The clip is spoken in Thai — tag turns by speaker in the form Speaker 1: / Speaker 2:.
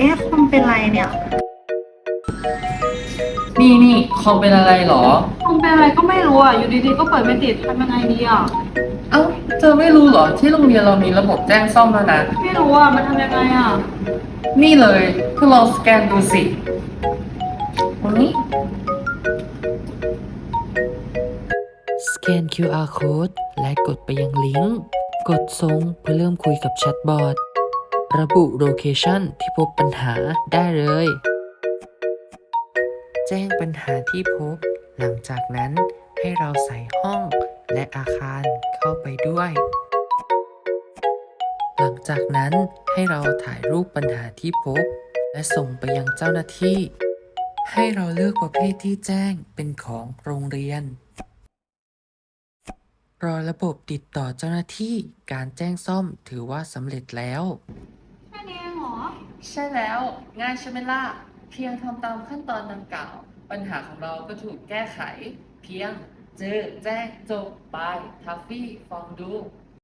Speaker 1: เอ๊ะคอมเป็นไรเนี่ย
Speaker 2: นี่นี่คอมเป็นอะไรเหรอ
Speaker 1: คอมเป็นอะไรก็ไม่รู้อะ อยู่ดีๆก็เปิดไม่ติดทำยังไงดีอะ
Speaker 2: เอ้าเธอไม่รู้เหรอที่โรงเรียนเรามีระบบแจ้งซ่อมแล้วนะ
Speaker 1: ไม่รู้อะ มันทำยังไงอะ
Speaker 2: นี่เลยเธอลองสแกนดูสิตรงนี้
Speaker 3: สแกน QR code และกดไปยังลิงก์ กดส่งเพื่อเริ่มคุยกับแชทบอท ระบุโลเคชันที่พบปัญหาได้เลย แจ้งปัญหาที่พบ หลังจากนั้นให้เราใส่ห้องและอาคารเข้าไปด้วย หลังจากนั้นให้เราถ่ายรูปปัญหาที่พบ และส่งไปยังเจ้าหน้าที่ ให้เราเลือกประเภทที่แจ้งเป็นของโรงเรียน รอระบบติดต่อเจ้าหน้าที่การแจ้งซ่อมถือว่าสำเร็จแล้ว
Speaker 1: องเหรอ
Speaker 2: ใช่แล้วง่ายใช่ไหมล่ะเพียงทำตามขั้นตอนดังกล่าว ปัญหาของเราก็ถูกแก้ไข เพียงเจอแจ้งจบไปทัฟฟี่ฟองดู